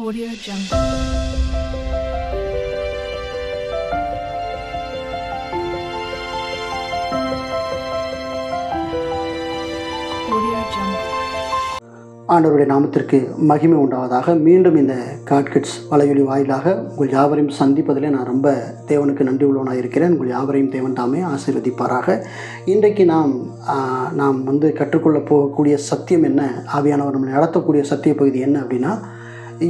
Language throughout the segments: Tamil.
Audio Jungle. ஆண்டவருடைய நாமத்திற்கு மகிமை உண்டாவதாக. மீண்டும் இந்த காட்கிட்ஸ் வலையொலி வாயிலாக உங்கள் யாவரையும் சந்திப்பதிலே நான் ரொம்ப தேவனுக்கு நன்றி உள்ளவனாக இருக்கிறேன். உங்கள் யாவரையும் தேவன் தாமே ஆசீர்வதிப்பாராக. இன்றைக்கு நாம் நாம் வந்து கற்றுக்கொள்ள போகக்கூடிய சத்தியம் என்ன? ஆவியானவர் நம்மளை நடத்தக்கூடிய சத்திய பகுதி என்ன அப்படின்னா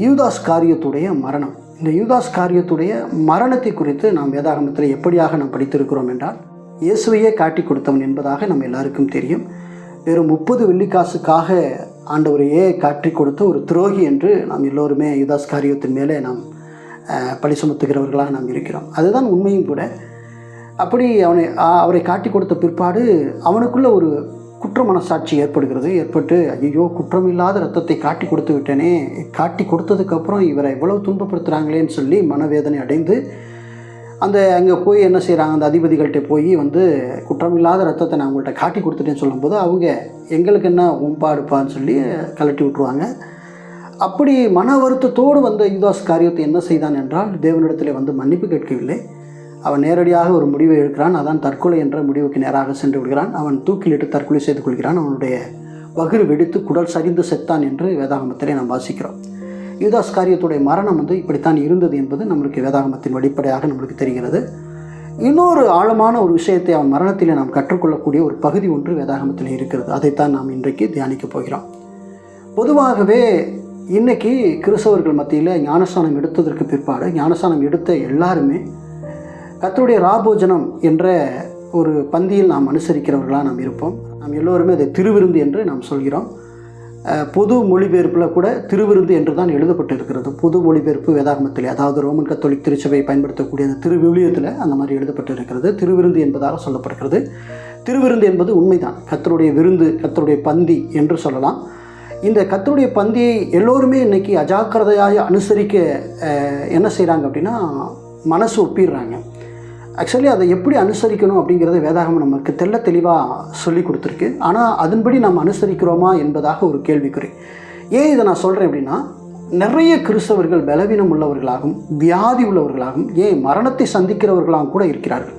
யூதாஸ் காரியத்துடைய மரணம். இந்த யூதாஸ் காரியத்துடைய மரணத்தை குறித்து நாம் வேதாகமத்தில் எப்படியாக நாம் படித்திருக்கிறோம் என்றால் இயேசுவையே காட்டி கொடுத்தவன் என்பதாக நம்ம எல்லாருக்கும் தெரியும். வெறும் முப்பது வெள்ளிக்காசுக்காக ஆண்டவரையே காட்டி கொடுத்த ஒரு துரோகி என்று நாம் எல்லோருமே யுதாஸ் காரியத்தின் மேலே நாம் பழி சுமத்துகிறவர்களாக நாம் இருக்கிறோம். அதுதான் உண்மையும் கூட. அப்படி அவனை அவரை காட்டி கொடுத்த பிற்பாடு அவனுக்குள்ள ஒரு குற்ற மனசாட்சி ஏற்படுகிறது. ஏற்பட்டு ஐயோ குற்றமில்லாத ரத்தத்தை காட்டி கொடுத்து விட்டேனே. காட்டி கொடுத்ததுக்கப்புறம் இவரை இவ்வளவு துன்பப்படுத்துகிறாங்களேன்னு சொல்லி மனவேதனை அடைந்து அந்த அங்கே போய் என்ன செய்கிறாங்க அந்த அதிபதிகள்கிட்ட போய் வந்து குற்றமில்லாத ரத்தத்தை நான் உங்கள்கிட்ட காட்டி கொடுத்துட்டேன்னு சொல்லும்போது அவங்க எங்களுக்கு என்ன உம்பாடுப்பான்னு சொல்லி கலட்டி விட்ருவாங்க அப்படி மன வருத்தத்தோடு வந்த யுதாஸ் காரியத்தை என்ன செய்தான் என்றால் தேவனிடத்தில் வந்து மன்னிப்பு கேட்கவில்லை. அவன் நேரடியாக ஒரு முடிவை எடுக்கிறான். அதான் தற்கொலை என்ற முடிவுக்கு நேராக சென்று விடுகிறான். அவன் தூக்கிலிட்டு தற்கொலை செய்து கொள்கிறான். அவனுடைய வகுறு வெடித்து குடல் சரிந்து செத்தான் என்று வேதாகமத்திலே நாம் வாசிக்கிறோம். யூதாஸ் காரியத்துடைய மரணம் வந்து இப்படித்தான் இருந்தது என்பது நம்மளுக்கு வேதாகமத்தின் வெளிப்படையாக நம்மளுக்கு தெரிகிறது. இன்னொரு ஆழமான ஒரு விஷயத்தை அவன் மரணத்திலே நாம் கற்றுக்கொள்ளக்கூடிய ஒரு பகுதி ஒன்று வேதாகமத்தில் இருக்கிறது. அதைத்தான் நாம் இன்றைக்கு தியானிக்கப் போகிறோம். பொதுவாகவே இன்றைக்கி கிறிஸ்தவர்கள் மத்தியில் ஞானஸ்தானம் எடுத்ததற்கு பிற்பாடு ஞானஸ்தானம் எடுத்த எல்லாருமே கத்தருடைய ராபோஜனம் என்ற ஒரு பந்தியில் நாம் அனுசரிக்கிறவர்களாக நாம் இருப்போம். நாம் எல்லோருமே அதை திருவிருந்து என்று நாம் சொல்கிறோம். பொது மொழிபெயர்ப்பில் கூட திருவிருந்து என்று தான் எழுதப்பட்டு இருக்கிறது பொது மொழிபெயர்ப்பு வேதாகமத்தில் அதாவது ரோமன் கத்தோலிக் திருச்சபையை பயன்படுத்தக்கூடிய அந்த திருவிவிலியத்தில் அந்த மாதிரி எழுதப்பட்டு இருக்கிறது திருவிருந்து என்பதாக சொல்லப்படுகிறது. திருவிருந்து என்பது உண்மைதான். கத்தருடைய விருந்து கத்தருடைய பந்தி என்று சொல்லலாம். இந்த கத்தருடைய பந்தியை எல்லோருமே இன்னைக்கு அஜாக்கிரதையாக அனுசரிக்க என்ன செய்கிறாங்க அப்படின்னா மனசு ஒப்பிடுறாங்க. ஆக்சுவலி அதை எப்படி அனுசரிக்கணும் அப்படிங்கிறத வேதாகம் நமக்கு தெள்ள தெளிவாக சொல்லி கொடுத்துருக்கு. ஆனால் அதன்படி நாம் அனுசரிக்கிறோமா என்பதாக ஒரு கேள்விக்குறி. ஏன் இதை நான் சொல்கிறேன் அப்படின்னா நிறைய கிறிஸ்தவர்கள் பலவீனம் உள்ளவர்களாகவும் வியாதி உள்ளவர்களாகவும் ஏன் மரணத்தை சந்திக்கிறவர்களாகவும் கூட இருக்கிறார்கள்.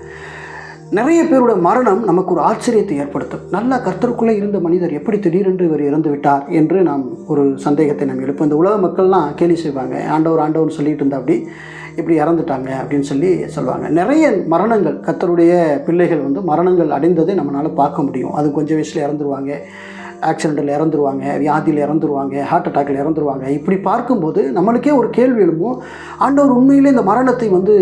நிறைய பேரோட மரணம் நமக்கு ஒரு ஆச்சரியத்தை ஏற்படுத்தும். நல்ல கர்த்தருக்குள்ளே இருந்த மனிதர் எப்படி திடீரென்று இவர் இறந்து விட்டார் என்று நாம் ஒரு சந்தேகத்தை நாம் எழுப்போம். இந்த உலக மக்கள்லாம் கேலி செய்வாங்க. ஆண்டவர் ஆண்டவர்னு சொல்லிட்டு இருந்தா அப்படி. இப்படி இறந்துட்டாங்க அப்படின்னு சொல்லி சொல்லுவாங்க. நிறைய மரணங்கள் கத்தருடைய பிள்ளைகள் வந்து மரணங்கள் அடைந்ததை நம்மளால் பார்க்க முடியும். அது கொஞ்சம் வயசில் இறந்துருவாங்க. ஆக்சிடெண்ட்டில் இறந்துருவாங்க வியாதியில் இறந்துருவாங்க ஹார்ட் அட்டாக்கில் இறந்துருவாங்க. இப்படி பார்க்கும்போது நம்மளுக்கே ஒரு கேள்வி எழுப்பும் ஆண்டவர் உண்மையிலே இந்த மரணத்தை வந்து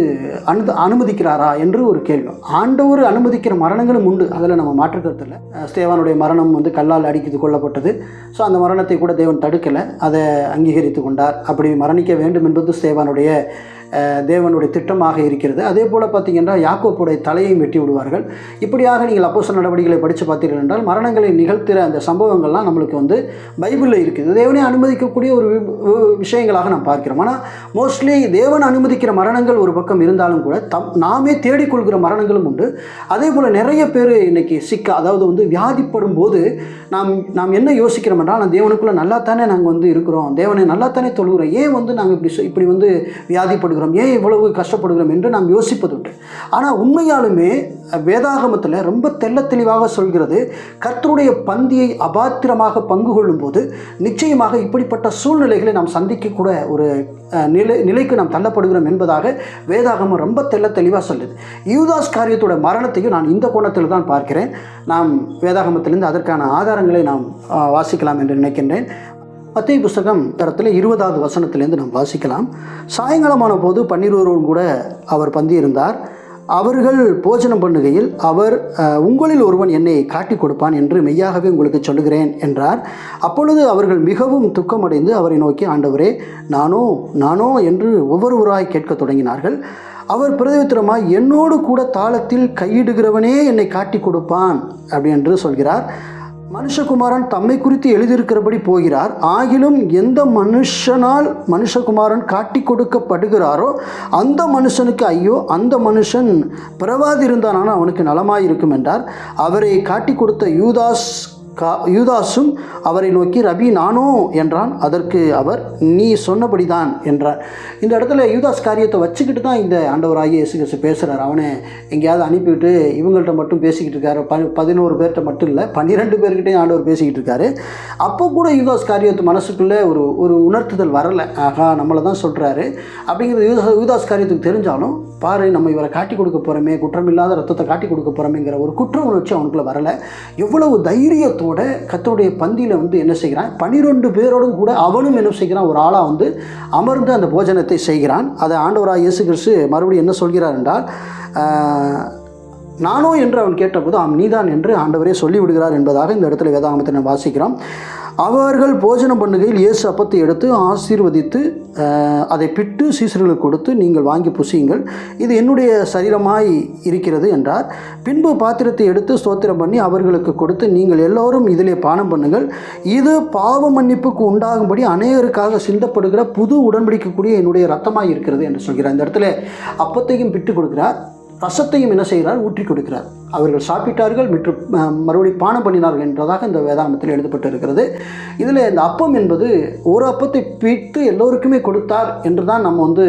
அனு அனுமதிக்கிறாரா என்று ஒரு கேள்வி. ஆண்டவர் அனுமதிக்கிற மரணங்களும் உண்டு. அதில் நம்ம மாற்றுக்கிறது இல்லை. ஸ்தேவானுடைய மரணம் வந்து கல்லால் அடிக்கிறது கொல்லப்பட்டது. ஸோ அந்த மரணத்தை கூட தேவன் தடுக்கலை. அதை அங்கீகரித்து கொண்டார். அப்படி மரணிக்க வேண்டும் என்பது ஸ்தேவானுடைய தேவனுடைய திட்டமாக இருக்கிறது. அதே போல் பார்த்தீங்கன்னா யாக்கோப்புடைய தலையையும் வெட்டி விடுவார்கள். இப்படியாக நீங்கள் அப்போச நடவடிக்கைகளை படித்து பார்த்தீர்கள் என்றால் மரணங்களை நிகழ்த்துகிற அந்த சம்பவங்கள்லாம் நம்மளுக்கு வந்து பைபிளில் இருக்குது. தேவனே அனுமதிக்கக்கூடிய ஒரு வி- விஷயங்களாக நாம் பார்க்கிறோம். ஆனால் மோஸ்ட்லி தேவன் அனுமதிக்கிற மரணங்கள் ஒரு பக்கம் இருந்தாலும் கூட தம் நாமே தேடிக்கொள்கிற மரணங்களும் உண்டு. அதே போல் நிறைய பேர் இன்றைக்கி சிக்க அதாவது வந்து வியாதிப்படும் போது நாம் நாம் என்ன யோசிக்கிறோம் என்றால் நான் தேவனுக்குள்ளே நல்லா தானே நாங்கள் வந்து இருக்கிறோம். தேவனை நல்லா தானே தொழுகிறோம். ஏன் வந்து நாங்கள் இப்படி சொ- இப்படி வந்து வியாதிப்படுகிறோம்? ஏன் இவ்வளவு கஷ்டப்படுகிறோம் என்று நாம் யோசிப்பதுண்டு. ஆனால் உண்மையாலுமே வேதாகமத்தில் ரொம்ப தெள்ள தெளிவாக சொல்கிறது கர்த்தருடைய பந்தியை அபாத்திரமாக பங்கு கொள்ளும்போது நிச்சயமாக இப்படிப்பட்ட சூழ்நிலைகளை நாம் சந்திக்கக்கூட ஒரு நிலை நிலைக்கு நாம் தள்ளப்படுகிறோம் என்பதாக வேதாகமம் ரொம்ப தெள்ள தெளிவாக சொல்லுது. யூதாஸ் காரியத்தோட மரணத்தையும் நான் இந்த கோணத்தில் தான் பார்க்கிறேன். நாம் வேதாகமத்திலிருந்து அதற்கான ஆதாரங்களை நாம் வாசிக்கலாம் என்று நினைக்கின்றேன். மத்திய புஸ்தகம் தரத்தில் இருபதாவது வசனத்திலேருந்து நாம் வாசிக்கலாம். சாயங்காலமான போது பன்னிருவரும் கூட அவர் பந்தியிருந்தார். அவர்கள் போஜனம் பண்ணுகையில் அவர் உங்களில் ஒருவன் என்னை காட்டி கொடுப்பான் என்று மெய்யாகவே உங்களுக்கு சொல்லுகிறேன் என்றார். அப்பொழுது அவர்கள் மிகவும் துக்கமடைந்து அவரை நோக்கி ஆண்டவரே நானோ நானோ என்று ஒவ்வொருவராய் கேட்கத் தொடங்கினார்கள். அவர் பிரதித்திரமாய் என்னோடு கூட தாளத்தில் கையிடுகிறவனே என்னை காட்டி கொடுப்பான் அப்படி என்று சொல்கிறார். மனுஷகுமாரன் தம்மை குறித்து எழுதியிருக்கிறபடி போகிறார். ஆகிலும் எந்த மனுஷனால் மனுஷகுமாரன் காட்டி கொடுக்கப்படுகிறாரோ அந்த மனுஷனுக்கு ஐயோ அந்த மனுஷன் பிறவாதிருந்தானான அவனுக்கு நலமாயிருக்கும் என்றார். அவரை காட்டி கொடுத்த யூதாஸ் கா யூதாசும் அவரை நோக்கி ரபி நானோ? என்றான். அதற்கு அவர் நீ சொன்னபடிதான் என்றார். இந்த இடத்துல யூதாஸ் காரியத்தை வச்சுக்கிட்டு தான் இந்த ஆண்டவராகிய இயேசு கிறிஸ்து பேசுகிறார் அவனை எங்கேயாவது அனுப்பிவிட்டு இவங்கள்ட்ட மட்டும் பேசிக்கிட்டு இருக்காரு. ப பதினோரு பேர்கிட்ட மட்டும் இல்லை பன்னிரெண்டு பேர்கிட்டையும் ஆண்டவர் பேசிக்கிட்டு இருக்காரு. அப்போ கூட யூதாஸ் காரியத்து மனசுக்குள்ளே ஒரு ஒரு உணர்த்துதல் வரலை. ஆகா நம்மளை தான் சொல்கிறாரு அப்படிங்கிறது யூதாஸ் யூதாஸ் காரியத்துக்கு தெரிஞ்சாலும் பாரு நம்ம இவரை காட்டி கொடுக்க போகிறோமே குற்றமில்லாத ரத்தத்தை காட்டி கொடுக்க போகிறோமேங்கிற ஒரு குற்ற உணர்ச்சி அவனுக்குள்ளே வரலை. எவ்வளவு தைரியத்தோட கத்தருடைய பந்தியில் வந்து என்ன செய்கிறான்? பனிரெண்டு பேரோடும் கூட அவனும் என்ன செய்கிறான்? ஒரு ஆளாக வந்து அமர்ந்து அந்த போஜனத்தை செய்கிறான். அதை ஆண்டவராக இயேசு கிறிஸ்து மறுபடியும் என்ன சொல்கிறார் என்றால் நானோ என்று அவன் கேட்டபோது ஆம் நீதான் என்று ஆண்டவரே சொல்லிவிடுகிறார் என்பதாக இந்த இடத்துல வேதாகமத்தை நான் வாசிக்கிறோம். அவர்கள் போஜனம் பண்ணுகையில் இயேசு அப்பத்தை எடுத்து ஆசீர்வதித்து அதை பிட்டு சீசர்களுக்கு கொடுத்து நீங்கள் வாங்கி புசியுங்கள். இது என்னுடைய சரீரமாய் இருக்கிறது என்றார். பின்பு பாத்திரத்தை எடுத்து ஸ்தோத்திரம் பண்ணி அவர்களுக்கு கொடுத்து நீங்கள் எல்லோரும் இதிலே பானம் பண்ணுங்கள். இது பாவ மன்னிப்புக்கு உண்டாகும்படி அநேகருக்காக சிந்தப்படுகிற புது உடன்படிக்கக்கூடிய என்னுடைய ரத்தமாக இருக்கிறது என்று சொல்கிறார். இந்த இடத்துல அப்பத்தையும் பிட்டு கொடுக்கிறார். ரசத்தையும் என்ன செய்கிறார்? ஊற்றி கொடுக்கிறார். அவர்கள் சாப்பிட்டார்கள் மற்றும் மறுபடியும் மறுபடி பானம் பண்ணினார்கள் என்றதாக இந்த வேதாமத்தில் எழுதப்பட்டு இருக்கிறது இதில் இந்த அப்பம் என்பது ஒரு அப்பத்தை பிடித்து எல்லோருக்குமே கொடுத்தார் என்று தான் நம்ம வந்து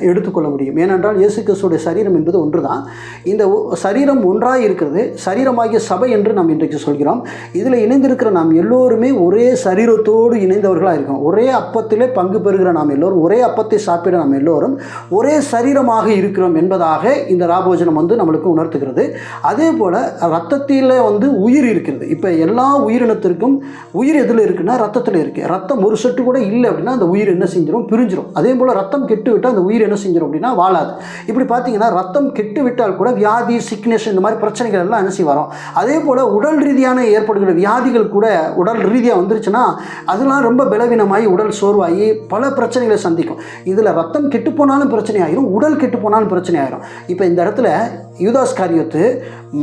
எடுத்துக்கொள்ள முடியும். ஏனென்றால் இயேசு கிறிஸ்துடைய சரீரம் என்பது ஒன்று தான் இந்த ஒ- சரீரம் ஒன்றாக இருக்கிறது. சரீரமாகிய சபை என்று நாம் இன்றைக்கு சொல்கிறோம். இதில் இணைந்திருக்கிற நாம் எல்லோருமே ஒரே சரீரத்தோடு இணைந்தவர்களாக இருக்கோம் ஒரே அப்பத்திலே பங்கு பெறுகிற நாம் எல்லோரும் ஒரே அப்பத்தை சாப்பிட நாம் எல்லோரும் ஒரே சரீரமாக இருக்கிறோம் என்பதாக இந்த ராபோஜனம் வந்து நம்மளுக்கு உணர்த்துகிறது. அதே போல் ரத்தத்தில் வந்து உயிர் இருக்கிறது இப்போ எல்லா உயிரினத்திற்கும் உயிர் எதில் இருக்குன்னா ரத்தத்தில் இருக்குது ரத்தம் ஒரு சொட்டு கூட இல்லை அப்படின்னா அந்த உயிர் என்ன செஞ்சிடும் பிரிஞ்சிடும் அதே போல் ரத்தம் கெட்டு விட்டால் அந்த உயிர் என்ன செஞ்சிடும் அப்படின்னா வாழாது. இப்படி பார்த்தீங்கன்னா ரத்தம் கெட்டு விட்டால் கூட வியாதி சிக்னஸ் இந்த மாதிரி பிரச்சனைகள் எல்லாம் அனுசி வரும். அதே போல் உடல் ரீதியான ஏற்படுகிற வியாதிகள் கூட உடல் ரீதியாக வந்துருச்சுன்னா அதெல்லாம் ரொம்ப பலவீனமாகி உடல் சோர்வாகி பல பிரச்சனைகளை சந்திக்கும். இதில் ரத்தம் கெட்டு போனாலும் பிரச்சனை ஆயிரும். உடல் கெட்டு போனாலும் பிரச்சனை ஆயிரும். இப்போ இந்த இடத்துல யூதாஸ் காரியத்து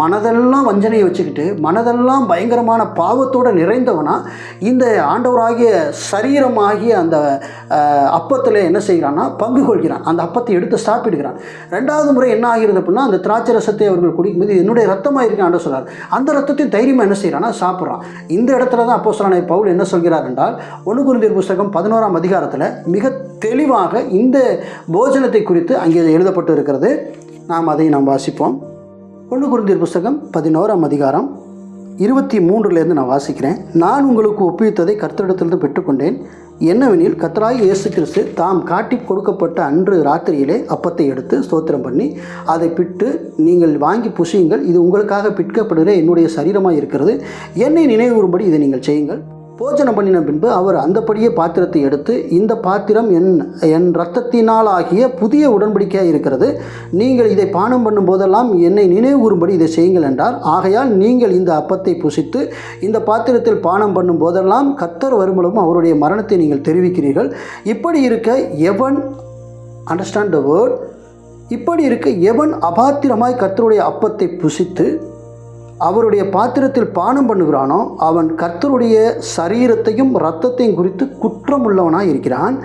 மனதெல்லாம் வஞ்சனையை வச்சுக்கிட்டு மனதெல்லாம் பயங்கரமான பாவத்தோடு நிறைந்தவனா இந்த ஆண்டவராகிய சரீரமாகிய அந்த அப்பத்தில் என்ன செய்கிறான்னா பங்கு கொள்கிறான். அந்த அப்பத்தை எடுத்து சாப்பிடுகிறான். ரெண்டாவது முறை என்ன ஆகிறது அப்படின்னா அந்த திராட்சை ரசத்தை அவர்கள் குடிக்கும்போது என்னுடைய ரத்தமாக இருக்கு ஆண்டு சொல்கிறார் அந்த ரத்தத்தையும் தைரியமாக என்ன செய்கிறான்னா சாப்பிட்றான். இந்த இடத்துல தான் அப்போ பவுல் என்ன சொல்கிறார் என்றால் ஒன்று குருந்தியர் புஸ்தகம் பதினோராம் அதிகாரத்தில் மிக தெளிவாக இந்த போஜனத்தை குறித்து அங்கே எழுதப்பட்டு இருக்கிறது நாம் அதை நாம் வாசிப்போம். ஒன்று குருந்தியர் புஸ்தகம் பதினோராம் அதிகாரம் இருபத்தி மூன்றுலேருந்து நான் வாசிக்கிறேன். நான் உங்களுக்கு ஒப்புவித்ததை கர்த்தரிடத்திலிருந்து பெற்றுக்கொண்டேன். என்னவெனில் கத்தராய் இயேசு கிறிஸ்து தாம் காட்டி கொடுக்கப்பட்ட அன்று ராத்திரியிலே அப்பத்தை எடுத்து ஸ்தோத்திரம் பண்ணி அதை பிட்டு நீங்கள் வாங்கி புசியுங்கள். இது உங்களுக்காக பிற்கப்படுகிற என்னுடைய சரீரமாக இருக்கிறது. என்னை நினைவுறும்படி இதை நீங்கள் செய்யுங்கள். போஜனம் பண்ணின பின்பு அவர் அந்தப்படியே பாத்திரத்தை எடுத்து இந்த பாத்திரம் என் என் இரத்தத்தினால் ஆகிய புதிய உடன்படிக்கையாக இருக்கிறது. நீங்கள் இதை பானம் பண்ணும் போதெல்லாம் என்னை நினைவுகூறும்படி இதை செய்யுங்கள் என்றார். ஆகையால் நீங்கள் இந்த அப்பத்தை புசித்து இந்த பாத்திரத்தில் பானம் பண்ணும் போதெல்லாம் கத்தர் வருமளவும் அவருடைய மரணத்தை நீங்கள் தெரிவிக்கிறீர்கள். இப்படி இருக்க எவன் அண்டர்ஸ்டாண்ட் த வேர்ட் இப்படி இருக்க எவன் அபாத்திரமாய் கத்தருடைய அப்பத்தை புசித்து அவருடைய பாத்திரத்தில் பானம் பண்ணுகிறானோ அவன் கர்த்தருடைய சரீரத்தையும் இரத்தத்தையும் குறித்து குற்றம் உள்ளவனாக இருக்கிறான்.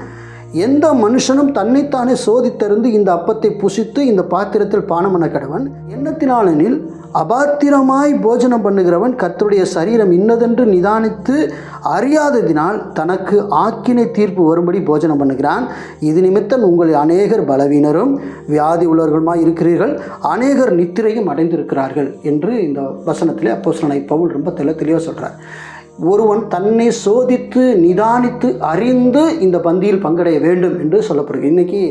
எந்த மனுஷனும் தன்னைத்தானே சோதித்தறிந்து இந்த அப்பத்தை புசித்து இந்த பாத்திரத்தில் பானம் பண்ண கடவன். எண்ணத்தினாலெனில் அபாத்திரமாய் போஜனம் பண்ணுகிறவன் கர்த்தருடைய சரீரம் இன்னதென்று நிதானித்து அறியாததினால் தனக்கு ஆக்கினை தீர்ப்பு வரும்படி போஜனம் பண்ணுகிறான். இது நிமித்தம் உங்களில் அநேகர் பலவீனரும் வியாதி உள்ளவர்களுமாய் இருக்கிறீர்கள். அநேகர் நித்திரையும் அடைந்திருக்கிறார்கள் என்று இந்த வசனத்திலே அப்போஸ்தலனாகிய பவுல் ரொம்ப தெள்ள தெளிவாக சொல்கிறார் ஒருவன் தன்னை சோதித்து நிதானித்து அறிந்து இந்த பந்தியில் பங்கடைய வேண்டும் என்று சொல்லப்படுகிறது. இன்றைக்கி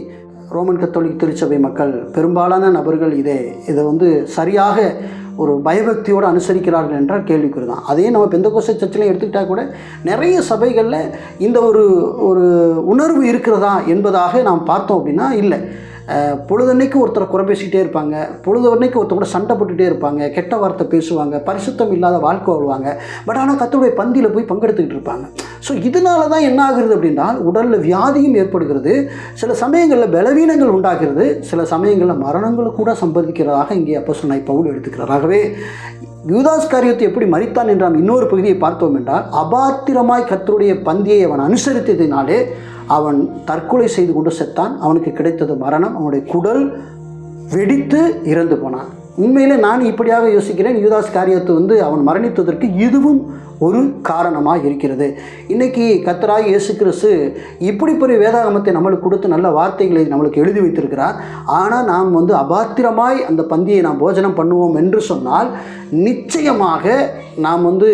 ரோமன் கத்தோலிக் திருச்சபை மக்கள் பெரும்பாலான நபர்கள் இதை இதை வந்து சரியாக ஒரு பயபக்தியோடு அனுசரிக்கிறார்கள் என்றால் கேள்விக்குறி தான் அதே நம்ம பெந்தகோச சர்ச்சிலையும் எடுத்துக்கிட்டால் கூட நிறைய சபைகளில் இந்த ஒரு ஒரு உணர்வு இருக்கிறதா என்பதாக நாம் பார்த்தோம் அப்படின்னா இல்லை. பொழுதன்னைக்கு ஒருத்தரை குறை பேசிக்கிட்டே இருப்பாங்க. பொழுதன்னைக்கு ஒருத்தர் கூட சண்டை போட்டுகிட்டே இருப்பாங்க. கெட்ட வார்த்தை பேசுவாங்க. பரிசுத்தம் இல்லாத வாழ்க்கை வாழ்வாங்க. பட் ஆனால் கத்தருடைய பந்தியில் போய் பங்கெடுத்துக்கிட்டு இருப்பாங்க. ஸோ இதனால தான் என்ன ஆகுறது அப்படின்னா உடலில் வியாதியும் ஏற்படுகிறது. சில சமயங்களில் பலவீனங்கள் உண்டாகிறது. சில சமயங்களில் மரணங்கள் கூட சம்பாதிக்கிறதாக இங்கே அப்போ சொன்ன பவுல் எடுத்துக்கிறார். ஆகவே யூதாஸ் காரியத்தை எப்படி மறித்தான் என்ற இன்னொரு பகுதியை பார்த்தோம் என்றால் அபாத்திரமாய் கத்தருடைய பந்தியை அவன் அனுசரித்ததினாலே அவன் தற்கொலை செய்து கொண்டு செத்தான். அவனுக்கு கிடைத்தது மரணம். அவனுடைய குடல் வெடித்து இறந்து போனான். உண்மையிலே நான் இப்படியாக யோசிக்கிறேன். யூதாஸ் காரியத்தை வந்து அவன் மரணித்ததற்கு இதுவும் ஒரு காரணமாக இருக்கிறது. இன்னைக்கு கத்தராய் இயேசு கிறிஸ்து இப்படி பெரிய வேதாகமத்தை நம்மளுக்கு கொடுத்து நல்ல வார்த்தைகளை நம்மளுக்கு எழுதி வைத்திருக்கிறார். ஆனால் நாம் வந்து அபாத்திரமாய் அந்த பந்தியை நாம் போஜனம் பண்ணுவோம் என்று சொன்னால் நிச்சயமாக நாம் வந்து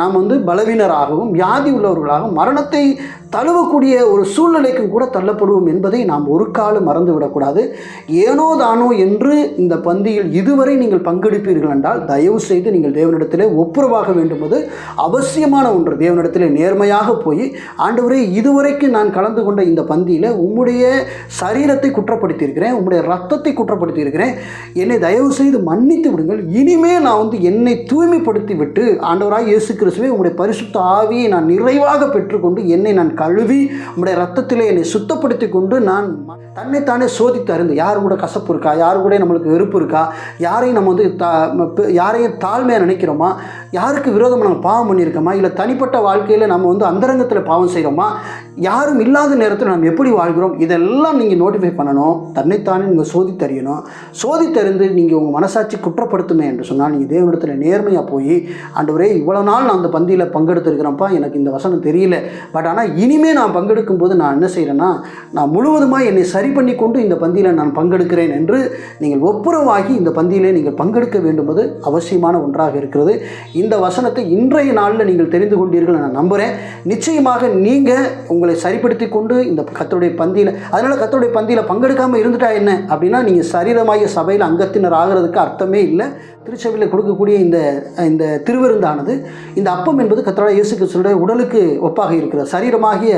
நாம் வந்து பலவீனராகவும் வியாதி உள்ளவர்களாகவும் மரணத்தை தழுவக்கூடிய ஒரு சூழ்நிலைக்கும் கூட தள்ளப்படுவோம் என்பதை நாம் ஒரு காலம் மறந்து விடக்கூடாது ஏனோ தானோ என்று இந்த பந்தியில் இதுவரை நீங்கள் பங்கெடுப்பீர்கள் என்றால் தயவு செய்து நீங்கள் தேவனிடத்திலே ஒப்புரவாக வேண்டும்போது அவசியமான ஒன்று தேவனிடத்திலே நேர்மையாக போய் ஆண்டவரே இதுவரைக்கும் நான் கலந்து கொண்ட இந்த பந்தியில் உம்முடைய சரீரத்தை குற்றப்படுத்தியிருக்கிறேன் உம்முடைய ரத்தத்தை குற்றப்படுத்தியிருக்கிறேன். என்னை தயவு செய்து மன்னித்து விடுங்கள். இனிமேல் நான் வந்து என்னை தூய்மைப்படுத்தி விட்டு ஆண்டவராக இயேசு கிறிஸ்துவே உங்களுடைய பரிசுத்த ஆவியை நான் நிறைவாக பெற்றுக்கொண்டு என்னை நான் கழுவி உம்முடைய ரத்தத்திலே என்னை சுத்தப்படுத்தி கொண்டு நான் தன்னைத்தானே சோதித்து அறிந்து யார் கூட கசப்பு இருக்கா? யார் கூட நம்மளுக்கு வெறுப்பு இருக்கா? யாரையும் நம்ம வந்து தா யாரையும் தாழ்மையாக நினைக்கிறோமா? யாருக்கு விரோதமாக நம்ம பாவம் பண்ணியிருக்கோமா? இல்லை தனிப்பட்ட வாழ்க்கையில் நம்ம வந்து அந்தரங்கத்தில் பாவம் செய்கிறோமா யாரும் இல்லாத நேரத்தில் நம்ம எப்படி வாழ்கிறோம்? இதெல்லாம் நீங்கள் நோட்டிஃபை பண்ணணும். தன்னைத்தானே நீங்கள் சோதித்தறியணும். சோதித்தறிந்து நீங்கள் உங்கள் மனசாட்சி குற்றப்படுத்துமே என்று சொன்னால் நீங்கள் தேவனிடத்தில் நேர்மையாக போய் ஆண்டவரே இவ்வளோ நாள் நான் அந்த பந்தியில் பங்கெடுத்துருக்கிறப்பா எனக்கு இந்த வசனம் தெரியல. பட் ஆனால் இனிமேல் நான் பங்கெடுக்கும் போது நான் என்ன செய்கிறேன்னா நான் முழுவதுமாக என்னை சரி பண்ணி கொண்டு இந்த பந்தியில் நான் பங்கெடுக்கிறேன் என்று நீங்கள் ஒப்புரவாகி இந்த பந்தியிலே நீங்கள் பங்கெடுக்க வேண்டும்போது அவசியமான ஒன்றாக இருக்கிறது. இந்த வசனத்தை இன்றைய நாளில் நீங்கள் தெரிந்து கொண்டீர்கள் நான் நம்புகிறேன் நிச்சயமாக நீங்கள் உங்களை சரிப்படுத்தி கொண்டு இந்த கத்தருடைய பந்தியில் அதனால் கத்தருடைய பந்தியில் பங்கெடுக்காமல் இருந்துட்டா என்ன? அப்படின்னா நீங்கள் சரீரமாகிய சபையில் அங்கத்தினர் ஆகிறதுக்கு அர்த்தமே இல்லை. திருச்சபையில் கொடுக்கக்கூடிய இந்த இந்த திருவிருந்தானது இந்த அப்பம் என்பது கத்தராட இயேசு கிறிஸ்துடைய உடலுக்கு ஒப்பாக இருக்கிறது. சரீரமாகிய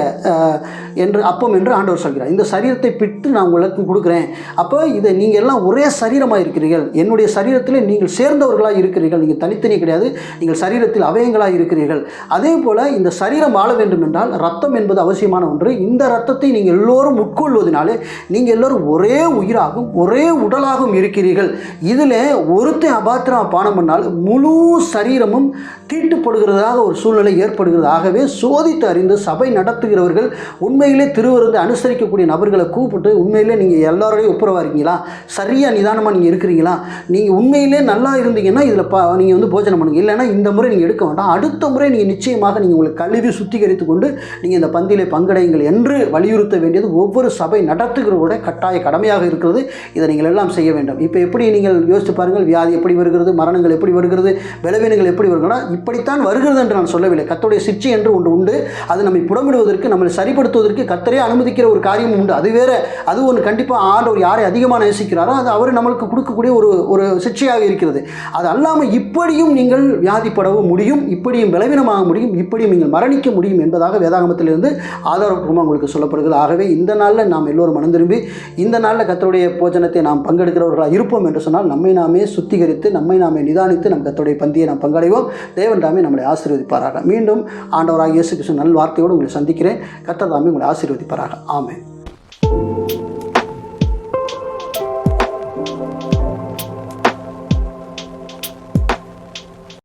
என்று அப்பம் என்று ஆண்டவர் சொல்கிறார். இந்த சரீரத்தை பிட்டு நான் உங்களுக்கு கொடுக்குறேன். அப்போ இதை நீங்கள் எல்லாம் ஒரே சரீரமாக இருக்கிறீர்கள். என்னுடைய சரீரத்தில் நீங்கள் சேர்ந்தவர்களாக இருக்கிறீர்கள். நீங்கள் தனித்தனி கிடையாது. நீங்கள் சரீரத்தில் அவயங்களாக இருக்கிறீர்கள். அதே போல் இந்த சரீரம் வாழ வேண்டும் என்றால் ரத்தம் என்பது அவசியமான ஒன்று. இந்த ரத்தத்தை நீங்கள் எல்லோரும் உட்கொள்வதனாலே நீங்கள் எல்லோரும் ஒரே உயிராகவும் ஒரே உடலாகவும் இருக்கிறீர்கள். இதில் ஒருத்தன் அபாத்திரம் பானம் பண்ணால் முழு சரீரமும் தீட்டுப்படுகிறதாக ஒரு சூழ்நிலை ஏற்படுகிறது. ஆகவே சோதித்து அறிந்து சபை நடத்துகிறவர்கள் உண்மையிலே திருவருந்து அனுசரிக்கக்கூடிய நபர்களை கூப்பிட்டு உண்மையிலே நீங்கள் எல்லாரோடையும் ஒப்புரவா இருக்கீங்களா சரியாக நிதானமாக நீங்கள் இருக்கிறீங்களா? நீங்கள் உண்மையிலே நல்லா இருந்தீங்கன்னா இதில் பா நீங்கள் வந்து போஜனம் பண்ணுங்க. இல்லைன்னா இந்த முறை நீங்கள் எடுக்க வேண்டாம். அடுத்த முறை நீங்கள் நிச்சயமாக நீங்கள் உங்களை கழுவி சுத்திகரித்து கொண்டு நீங்கள் இந்த பந்தியிலே பங்கடையுங்கள் என்று வலியுறுத்த வேண்டியது ஒவ்வொரு சபை நடத்துகிறவருடைய கட்டாய கடமையாக இருக்கிறது. இதை நீங்கள் எல்லாம் செய்ய வேண்டும். இப்போ எப்படி நீங்கள் யோசித்து பாருங்கள் வியாதி எப்படி வருகிறது மரணங்கள் எப்படி வருகிறது பலவீனங்கள் எப்படி வருகிறனா இப்படித்தான் வருகிறது என்று நான் சொல்லவில்லை. கத்தோடைய சிற்சை என்று ஒன்று உண்டு. அது நம்மை புடமிடுவதற்கு நம்மளை சரிப்படுத்துவதற்கு கத்தரே அனுமதிக்கிற ஒரு காரியம் உண்டு. அது வேற அது ஒன்று கண்டிப்பாக ஆண்டவர் யாரை அதிகமாக நேசிக்கிறாரோ அது அவர் நம்மளுக்கு கொடுக்கக்கூடிய ஒரு ஒரு சிற்சையாக இருக்கிறது. அது அல்லாமல் இப்படியும் நீங்கள் வியாதிப்படவும் முடியும் இப்படியும் பலவீனமாக முடியும் இப்படியும் நீங்கள் மரணிக்க முடியும் என்பதாக வேதாகமத்திலிருந்து ஆதாரப்பூர்வமாக உங்களுக்கு சொல்லப்படுகிறது. ஆகவே இந்த நாளில் நாம் எல்லோரும் மனம் திரும்பி இந்த நாளில் கத்தருடைய போஜனத்தை நாம் பங்கெடுக்கிறவர்களாக இருப்போம் என்று சொன்னால் நம்மை நாமே சுத்திகரித்து நம்மை நாமே நிதானித்து நம் கத்தோடைய பந்தியை நாம் பங்கடைவோம். தேவன் தாமே நம்மளை ஆசீர்வதிப்பாராக. மீண்டும் ஆண்டவராக இயேசு கிருஷ்ணன் நல் வார்த்தையோடு உங்களை சந்திக்கிறேன். கத்ததாமே உங்களை ஆசீர்வதிப்பாராக. ஆமே